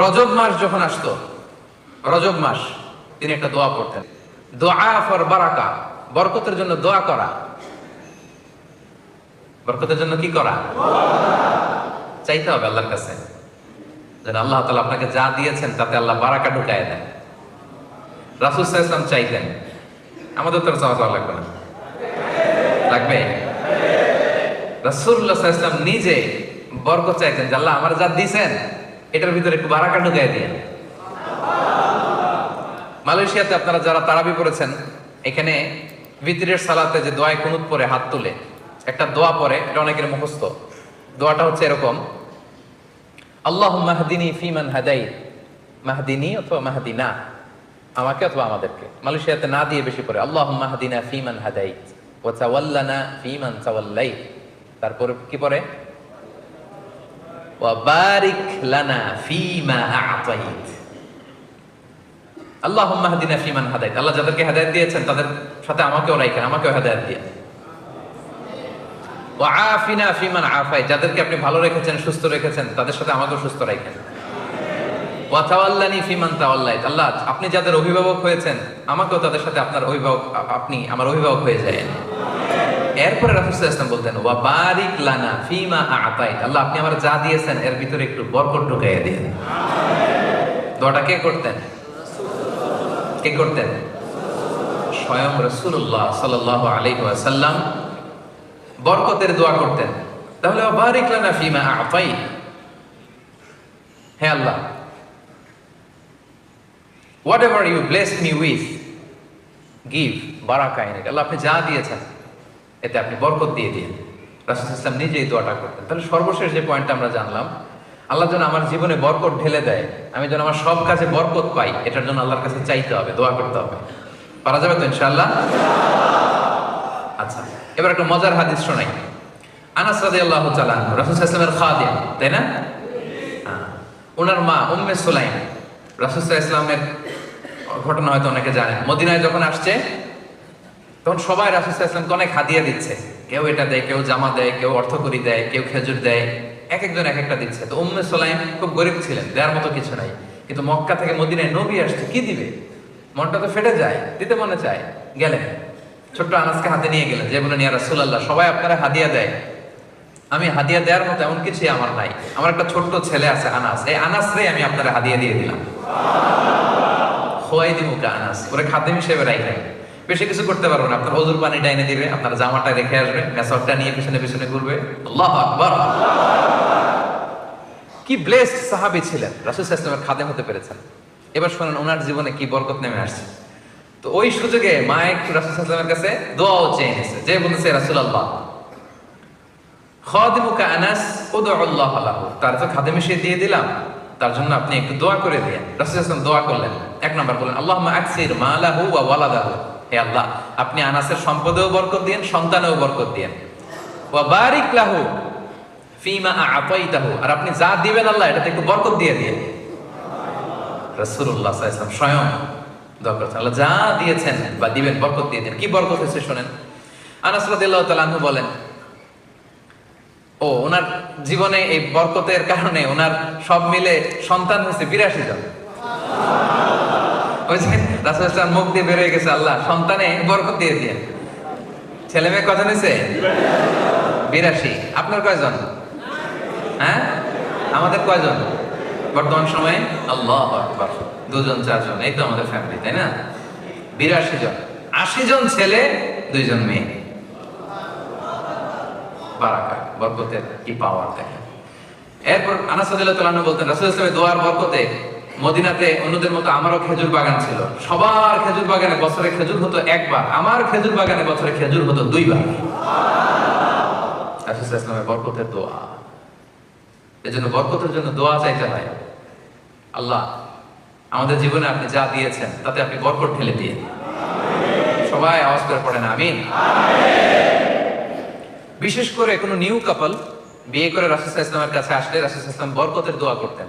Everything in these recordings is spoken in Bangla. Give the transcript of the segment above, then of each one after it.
রজব মাস যখন আসতো, রজব মাস, তিনি একটা দোয়া পড়তেন। দোয়া ফর বারাকা, বরকতের জন্য দোয়া করা। বরকতের জন্য কি করা? চাইতে হবে আল্লাহর কাছে। যেন আল্লাহ তালা আপনাকে যা দিয়েছেন, তাতে আল্লাহ বারাকা ঢুকায় দেন। রাসুল ইসলাম চাইতেন, আমাদের তো চাওয়া চাওয়া লাগবে না। লাগবে? রাসুল্লাহ ইসলাম নিজে বরকত চাইতেন যে আল্লাহ আমার যা দিয়েছেন এটার ভিতরে একটু বারাকা ঢুকাই দিয়ে মালয়েশিয়াতে আপনারা যারা তারাবি পড়েছেন, এখানে ভিতরের সালাতে যে দোয়ায় কুনুত পরে হাত তুলে, একটা দোয়া পরে, এটা অনেকের মুখস্থ। দোয়াটা হচ্ছে এরকম আল্লাহ মাহদিনী ফিমান হাদাই, মাহদিনী অথবা মাহদিনা, আমাকে অথবা আমাদেরকে। মালয়েশিয়াতে না দিয়ে বেশি পরে আল্লাহ মাহদিনা ফিমান হাদাই ও চাওয়াল্লানা ফিমান চাওয়াল্লাই তারপরে কি পরে যাদেরকে আফাই যাদেরকে আপনি ভালো রেখেছেন, সুস্থ রেখেছেন, তাদের সাথে আমাকেও সুস্থ রাখেন আল্লাহ, আপনি যাদের অভিভাবক হয়েছেন, আমাকেও তাদের সাথে আপনার অভিভাবক, আপনি, আমার অভিভাবক হয়ে যায়। এরপরে ইসলাম বলতেন ওয়া বারিক লানা ফিমা আতাইত। আল্লাহ, আপনি আমার যা দিয়েছেন, এর ভিতরে একটু বরকত ঢুকাইয়া দিন দোয়াটা কে করতেন? কে করতেন? স্বয়ং রাসূলুল্লাহ সাল্লাল্লাহু আলাইহি ওয়াসাল্লাম বরকতের দোয়া করতেন। তাহলে বারিক লানা ফিমা আতাইত। হে Allah whatever you bless me with give বারাকা আল্লাহ, আপনি যা দিয়েছেন এতে আপনি বরকত দিয়ে দিন রাসুল ইসলাম নিজেই দোয়াটা করতেন। তাহলে সর্বশেষ যে পয়েন্টটা আমরা জানলাম, আল্লাহ যেন আমার জীবনে বরকত ঢেলে দেয়, আমি যেন আমার সব কাজে বরকত পাই, এটার জন্য আল্লাহর কাছে চাইতে হবে, দোয়া করতে হবে। পারা যাবে তো ইনশাল্লাহ আচ্ছা এবার একটা মজার হাদিস শোনাই। আনাস রাদিয়াল্লাহু তাআলা আনহু, রাসূল আলাইহি ওয়াসাল্লামের তাই না? হ্যাঁ। ওনার মা, উম্মে সুলাইম। রাসূল ওয়াসাল্লামের ঘটনা হয়তো অনেকে জানেন। মদিনায় যখন আসছে তখন সবাই রাসূল অনেক হাদিয়া দিচ্ছে। কেউ এটা দেয়, কেউ জামা দেয়, কেউ অর্থকরী দেয়, কেউ খেজুর দেয় এক একজন এক একটা দিচ্ছে। তো উম্মে সুলাইম খুব গরিব ছিলেন দেওয়ার মতো কিছু নাই। কিন্তু মক্কা থেকে মদিনায় নবী আসছে, কি দিবে? মনটা তো ফেটে যায়, দিতে মনে চায়, গেলেন। ছোট্ট আনাসকে হাতে নিয়ে গেলেন, যে বলেন ইয়া রাসূলুল্লাহ, সবাই আপনারা হাদিয়া দেয়। আমি হাদিয়া দেওয়ার মতো এমন কিছুই আমার নাই। আমার একটা ছোট্ট ছেলে আছে আনাস। এই আনাস রে আমি আপনারা হাদিয়া দিয়ে দিলাম। খোয়াই দিব আনাস। ওরে খাদ্য হিসেবে রাখলেন বেশি কিছু করতে পারব না। আপনার হজুর পানি ডাইনে দিবে, আপনার জামাটা রেখে আসবে মেসরটা নিয়ে পিছনে পিছনে ঘুরবে। আল্লাহ কি ব্লেসড সাহাবি ছিলেন। রাসুল ইসলামের খাদেম হতে পেরেছেন। এবার শোনেন, ওনার জীবনে কি বরকত নেমে আসছে। তো ওই সুযোগে মা একটু রাসূল ইসলামের কাছে দোয়াও চেয়ে নিয়েছে যে বলেছে রাসুল আল্লাহ খাদিমুকা আনাস উদউ আল্লাহ লাহু। তার তো খাদেম সে দিয়ে দিলাম। তার জন্য আপনি একটু দোয়া করে দিন রাসূল ইসলাম দোয়া করলেন। এক নম্বর বললেন, আল্লাহুম্মা আকসির মালাহু ওয়া ওয়ালাদাহু। হে আল্লাহ, আপনি আনাসের সম্পদেও বরকত দিন সন্তানেও বরকত দিন ওয়া বারিক লাহু ফিমা আতাইতাহু আর আপনি যা দিবেন আল্লাহ, এটাতে একটু বরকত দিয়ে দিয়ে রাসূলুল্লাহ সাল্লাল্লাহু স্বয়ং দোয়া করেছেন, আল্লাহ যা দিয়েছেন বা দিবেন, বরকত দিয়ে দিন। কি বরকত হয়েছে শুনেন? আনাস রাদিয়াল্লাহু তাআলা আনহু বলেন, ও, ওনার জীবনে এই বরকতের কারণে ওনার সব মিলে সন্তান হয়েছে বিরাশি জন ওই যে রাসূল মুখ দিয়ে বেরিয়ে গেছে আল্লাহ। সন্তানে বরকত দিয়ে দিয়ে। ছেলে মেয়ে কজন হয়েছে? বিরাশি। আপনার কয়জন? হ্যাঁ? আমাদের কয়জন? বর্তমান সময়ে আল্লাহ দুজন, চারজন। এই তো আমাদের ফ্যামিলি তাই না? বিরাশি জন। আশি জন ছেলে, দুইজন মেয়ে। বারাকা, বরকতের কি পাওয়ার দেখেন। এরপর আনাস রাদিয়াল্লাহু বলতেন রাসূল ইসলামের দোয়ার বরকতে মদিনাতে অন্যদের মতো আমারও খেজুর বাগান ছিল। সবার খেজুর বাগানে বছরে খেজুর হতো একবার। আমার খেজুর বাগানে বছরে খেজুর হতো দুইবার। রাসূল ইসলামের বরকতের দোয়া। এজন্য বরকতের জন্য দোয়া চাইতে হয়। আল্লাহ, আমাদের জীবনে আপনি যা দিয়েছেন, তাতে আপনি বরকত ঢেলে দিয়ে সবাই আওয়াজ করে পড়েন, আমিন। বিশেষ করে কোনো নিউ কাপল বিয়ে করে রাসুল ইসলামের কাছে আসলে রাসুল ইসলাম বরকতের দোয়া করতেন।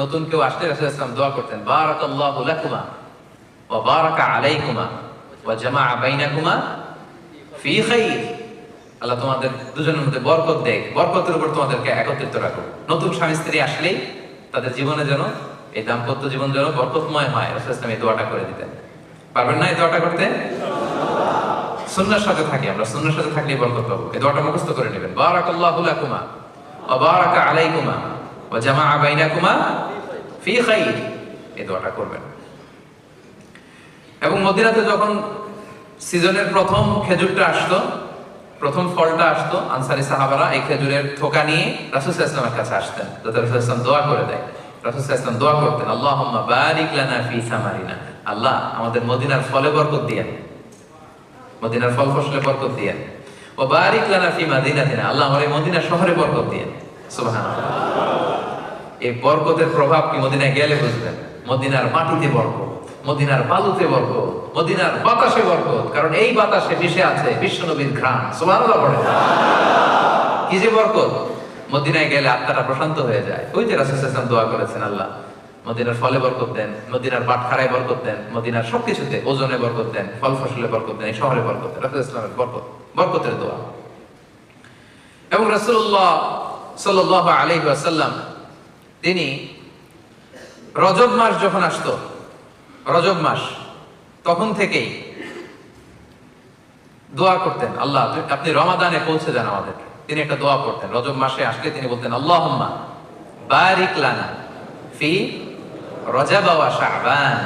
নতুন কেউ আসলে রাসুল ইসলাম দোয়া করতেন, বারাকাল্লাহু লাকুমা ওয়া বারাকা আলাইকুমা ওয়া জামাআ বাইনাকুমা ফি খাইর। আল্লাহ তোমাদের দুজনের মধ্যে বরকত দেখ, বরকতের উপর তোমাদেরকে একত্রিত রাখো নতুন স্বামী স্ত্রী আসলেই তাদের জীবনে যেন, এই দাম্পত্য জীবন যেন বরকতময় হয়, রাসূল ইসলাম এই দোয়াটা করে দিতেন। পারবেন না এই দোয়াটা করতে? সুন্নার সাথে থাকি আমরা, সুন্নার সাথে থাকলেই বরকত পাবো। এই দোয়াটা মুখস্থ করে নেবেন। বারাকাল্লাহু লাকুমা ওয়া বারাকা আলাইকুমা। ফি এই দোয়াটা করবেন। এবং যখন সিজনের প্রথম খেজুরটা আসতো প্রথম ফলটা আসতো আনসারি সাহাবারা এই খেজুরের থোকা নিয়ে রাসূল ইসলামের কাছে আসতেন, যাতে রাসূল ইসলাম দোয়া করে দেয়। রাসূল ইসলাম দোয়া করতেন, আল্লাহুম্মা বারিক লানা ফি সামারিনা। আল্লাহ আমাদের মদিনার ফলে বরকত দিয়ে মদিনার ফল ফসলে বরকত দিয়ে ও বারিক লানা ফি মাদিনাতিনা। আল্লাহ আমার এই মদিনা শহরে বরকত দিয়ে সুবহানাল্লাহ। এই বরকতের প্রভাব কি মদিনায় গেলে বুঝবেন? মদিনার মাটিতে বরকত, মদিনার বালুতে বরকত, মদিনার বাতাসে বরকত। কারণ এই বাতাসে মিশে আছে বিশ্বনবীর ঘ্রাণ। সুবহানাল্লাহ কি যে বরকত? মদিনায় গেলে আত্মাটা প্রশান্ত হয়ে যায়। ওই যে রাসূল দোয়া করেছেন, আল্লাহ, মদিনার ফলে বরকত দেন, মদিনার বাটখারায় বরকত দেন, মদিনার সবকিছুতে ওজনে বরকত দেন, ফল ফসলে বরকত দেন শহরে বরকত দেন। রাসূল ইসলামের বরকত, বরকতের দোয়া। এবং রাসূলুল্লাহ সাল্লাল্লাহু আলাইহি তিনি রজব মাস যখন আসতো, রজব মাস, তখন থেকেই দোয়া করতেন, আল্লাহ, আপনি রমাদানে পৌঁছে যান আমাদের। তিনি একটা দোয়া করতেন, রজব মাসে আসলে তিনি বলতেন, আল্লাহুম্মা বারিক লানা ফি রজব ওয়া শাবান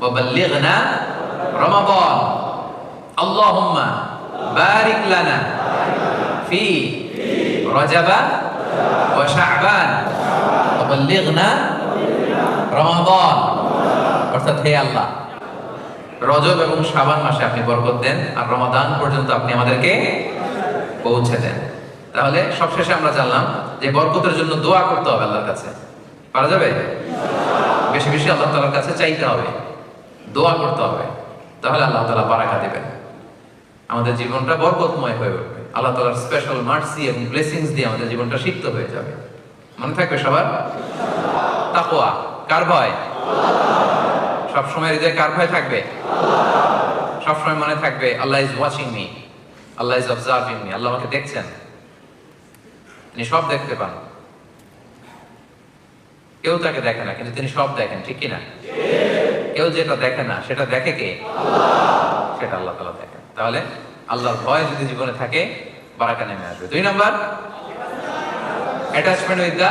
ওয়া বাল্লিগনা রমাদান। আল্লাহুম্মা বারিক লানা ফি রজব ওয়া শাবান বাল্লিগনা রমাদান। অর্থাৎ হে আল্লাহ, রজব এবং শাবান মাসে আপনি বরকত দেন আর রমাদান পর্যন্ত আপনি আমাদেরকে পৌঁছে দেন। তাহলে সবশেষে আমরা জানলাম যে বরকতের জন্য দোয়া করতে হবে আল্লাহর কাছে। পারা যাবে? বেশি বেশি আল্লাহ তালার কাছে চাইতে হবে, দোয়া করতে হবে। তাহলে আল্লাহ তালা বারাকা দেবেন। আমাদের জীবনটা বরকতময় হয়ে উঠবে। আল্লাহ তালার স্পেশাল মার্সি এবং ব্লেসিংস দিয়ে আমাদের জীবনটা সিক্ত হয়ে যাবে। মনে থাকবে সবার? তাকোয়া কার ভয় সবসময় হৃদয়ে কার ভয় থাকবে? সবসময় মনে থাকবে, Allah is watching me Allah is observing me Allah আমাকে দেখছেন। তিনি সব দেখতে পান। কেউ তাকে দেখে না, কিন্তু তিনি সব দেখেন, ঠিক কি না কেউ যেটা দেখে না, সেটা দেখে কে? সেটা আল্লাহ তালা দেখেন। তাহলে আল্লাহর ভয় যদি জীবনে থাকে, বারাকা নেমে আসবে। দুই নাম্বার অ্যাটাচমেন্ট উইথ দা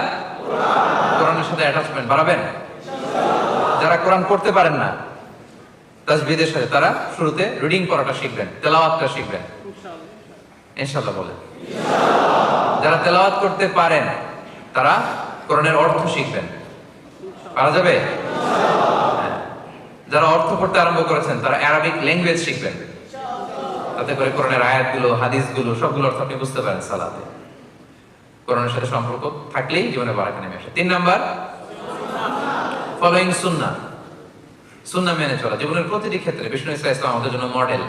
কোরআনের সাথে অ্যাটাচমেন্ট বাড়াবেন? যারা কোরআন পড়তে পারেন না তাজবিদের সাথে তারা শুরুতে রিডিং করাটা শিখবেন তেলাওয়াতটা শিখবেন। ইনশাআল্লাহ। বলেন। যারা তেলাওয়াত করতে পারেন তারা কোরআনের অর্থ শিখবেন। পারা যাবে? হ্যাঁ। যারা অর্থ পড়তে আরম্ভ করেছেন তারা অ্যারাবিক ল্যাঙ্গুয়েজ শিখবেন। তাতে করে কোরআনের আয়াতগুলো হাদিসগুলো সবগুলো অর্থ আপনি বুঝতে পারেন সালাতে। কোরআনের সাথে সম্পর্ক থাকলেই জীবনে বারাকা নেমে আসে। তিন নাম্বার ফলোইং সুন্না সুন্না মেনে চলা। জীবনের প্রতিটি ক্ষেত্রে বিষ্ণু ইসলাম ইসলাম আমাদের জন্য model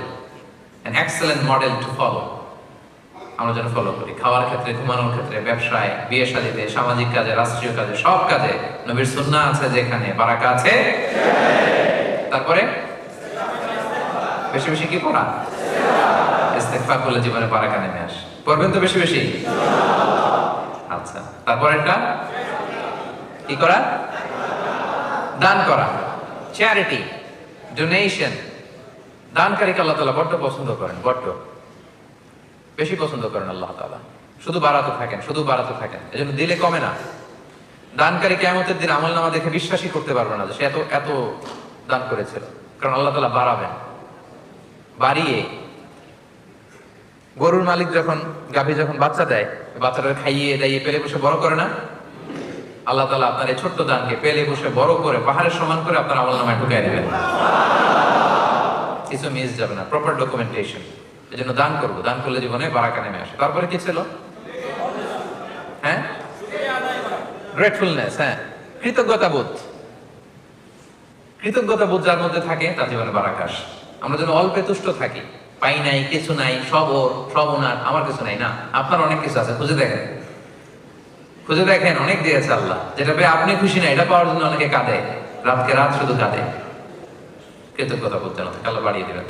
an excellent model to follow আমরা যেন ফলো করি। খাওয়ার ক্ষেত্রে, ঘুমানোর ক্ষেত্রে, ব্যবসায়, বিয়ে শাদিতে, সামাজিক কাজে, রাষ্ট্রীয় কাজে, সব কাজে নবীর সুন্না আছে যেখানে বারাকা আছে। তারপরে, বেশি বেশি কি পড়া? করলে জীবনে বারাকা নেমে আসে। পড়বেন তো বেশি বেশি? আচ্ছা তারপর একটা কি করা? দান করা। চ্যারিটি ডোনেশন দানকারীকে আল্লাহ তালা বড্ড পছন্দ করেন, বড্ড। বেশি পছন্দ করেন আল্লাহ তালা শুধু বাড়াতে থাকেন, শুধু বাড়াতে থাকেন। এজন্য দিলে কমে না। দানকারী কেমতের দিন আমল নামা দেখে বিশ্বাসই করতে পারবে না সে এত এত দান করেছিল। কারণ আল্লাহ তালা বাড়াবেন। বাড়িয়ে গরুর মালিক যখন, গাভী যখন বাচ্চা দেয়, বাচ্চাটা খাইয়ে দাইয়ে পেলে বসে বড় করে না? আল্লাহ তালা আপনার এই ছোট্ট দানকে পেলে বসে বড় করে, পাহাড়ের সমান করে আপনার আমল নামায় ঢুকাই দেবেন। কিছু মিস যাবে না প্রপার ডকুমেন্টেশন এই জন্য দান করব, দান করলে জীবনে বারাকা নেমে আসে। তারপরে কি ছিল? হ্যাঁ? গ্রেটফুলনেস হ্যাঁ। কৃতজ্ঞতা বোধ। কৃতজ্ঞতা বোধ যার মধ্যে থাকে, তার জীবনে বারাকা আসে। আমরা যেন অল্পে তুষ্ট থাকি। পাই নাই, কিছু নাই, সব ওর, সব ওনার, আমার কিছু নাই না। আপনার অনেক কিছু আছে, খুঁজে দেখেন। খুঁজে দেখেন, অনেক দিয়েছে আল্লাহ। যেটা পেয়ে আপনি খুশি না, এটা পাওয়ার জন্য অনেকে কাঁদে। রাতকে রাত শুধু কাঁদে। কৃতজ্ঞতা করতে না, আল্লাহ বাড়িয়ে দেবেন।